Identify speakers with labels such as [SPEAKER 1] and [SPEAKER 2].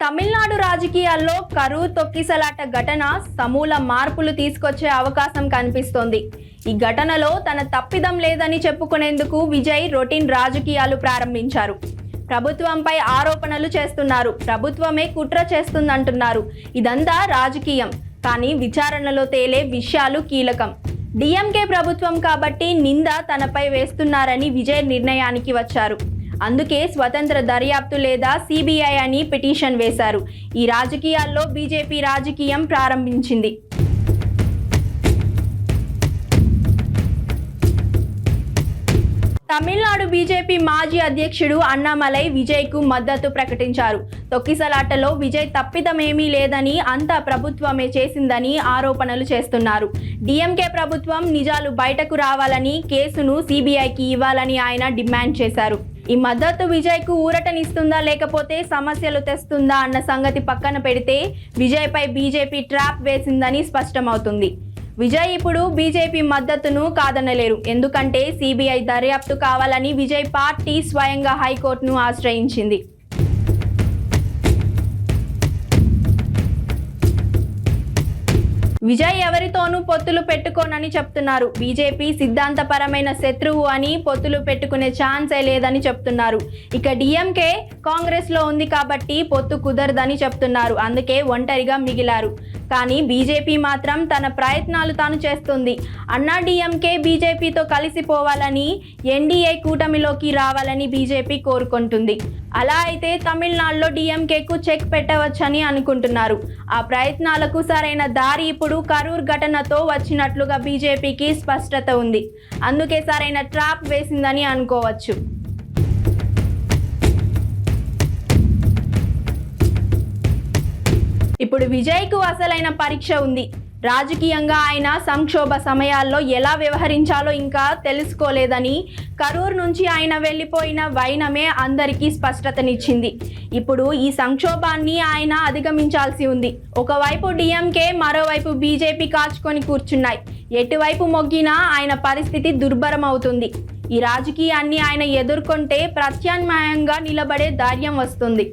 [SPEAKER 1] తమిళనాడు రాజకీయాల్లో కరువు తొక్కిసలాట ఘటన సమూల మార్పులు తీసుకొచ్చే అవకాశం కనిపిస్తోంది. ఈ ఘటనలో తన తప్పిదం లేదని చెప్పుకునేందుకు విజయ్ రొటీన్ రాజకీయాలు ప్రారంభించారు. ప్రభుత్వంపై ఆరోపణలు చేస్తున్నారు. ప్రభుత్వమే కుట్ర చేస్తుందంటున్నారు. ఇదంతా రాజకీయం. కానీ విచారణలో తేలే విషయాలు కీలకం. డిఎంకే ప్రభుత్వం కాబట్టి నింద తనపై వేస్తున్నారని విజయ్ నిర్ణయానికి వచ్చారు. అందుకే స్వతంత్ర దర్యాప్తు లేదా సిబిఐ అని పిటిషన్ వేశారు. ఈ రాజకీయాల్లో బీజేపీ రాజకీయం ప్రారంభించింది. తమిళనాడు బీజేపీ మాజీ అధ్యక్షుడు అన్నామలై విజయ్కు మద్దతు ప్రకటించారు. తొక్కిసలాటలో విజయ్ తప్పిదమేమీ లేదని అంతా ప్రభుత్వమే చేసిందని ఆరోపణలు చేస్తున్నారు. డిఎంకే ప్రభుత్వం నిజాలు బయటకు రావాలని కేసును సిబిఐకి ఇవ్వాలని ఆయన డిమాండ్ చేశారు. ఈ మద్దతు విజయ్కు ఊరటనిస్తుందా లేకపోతే సమస్యలు తెస్తుందా అన్న సంగతి పక్కన పెడితే విజయ్పై బీజేపీ ట్రాప్ వేసిందని స్పష్టమవుతుంది. విజయ్ ఇప్పుడు బీజేపీ మద్దతును కాదనలేరు. ఎందుకంటే సిబిఐ దర్యాప్తు కావాలని విజయ్ పార్టీ స్వయంగా హైకోర్టును ఆశ్రయించింది. విజయ్ ఎవరితోనూ పొత్తులు పెట్టుకోనని చెప్తున్నారు. బీజేపీ సిద్ధాంతపరమైన శత్రువు అని పొత్తులు పెట్టుకునే ఛాన్సే లేదని చెప్తున్నారు. ఇక డిఎంకే కాంగ్రెస్లో ఉంది కాబట్టి పొత్తు కుదరదని చెప్తున్నారు. అందుకే ఒంటరిగా మిగిలారు. కానీ బీజేపీ మాత్రం తన ప్రయత్నాలు తాను చేస్తుంది. అన్నా డిఎంకే బీజేపీతో కలిసిపోవాలని ఎన్డీఏ కూటమిలోకి రావాలని బీజేపీ కోరుకుంటుంది. అలా అయితే తమిళనాడులో డిఎంకేకు చెక్ పెట్టవచ్చని అనుకుంటున్నారు. ఆ ప్రయత్నాలకు సరైన దారి ఇప్పుడు కరూర్ ఘటనతో వచ్చినట్లుగా బీజేపీకి స్పష్టత ఉంది. అందుకే సరైన ట్రాప్ వేసిందని అనుకోవచ్చు. ఇప్పుడు విజయ్కు అసలైన పరీక్ష ఉంది. రాజకీయంగా ఆయన సంక్షోభ సమయాల్లో ఎలా వ్యవహరించాలో ఇంకా తెలుసుకోలేదని కరూర్ నుంచి ఆయన వెళ్ళిపోయిన వైనమే అందరికీ స్పష్టతనిచ్చింది. ఇప్పుడు ఈ సంక్షోభాన్ని ఆయన అధిగమించాల్సి ఉంది. ఒకవైపు డిఎంకే మరోవైపు బీజేపీ కాచుకొని కూర్చున్నాయి. ఎటువైపు మొగ్గినా ఆయన పరిస్థితి దుర్భరమవుతుంది. ఈ రాజకీయాన్ని ఆయన ఎదుర్కొంటే ప్రత్యామ్నాయంగా నిలబడే ధైర్యం వస్తుంది.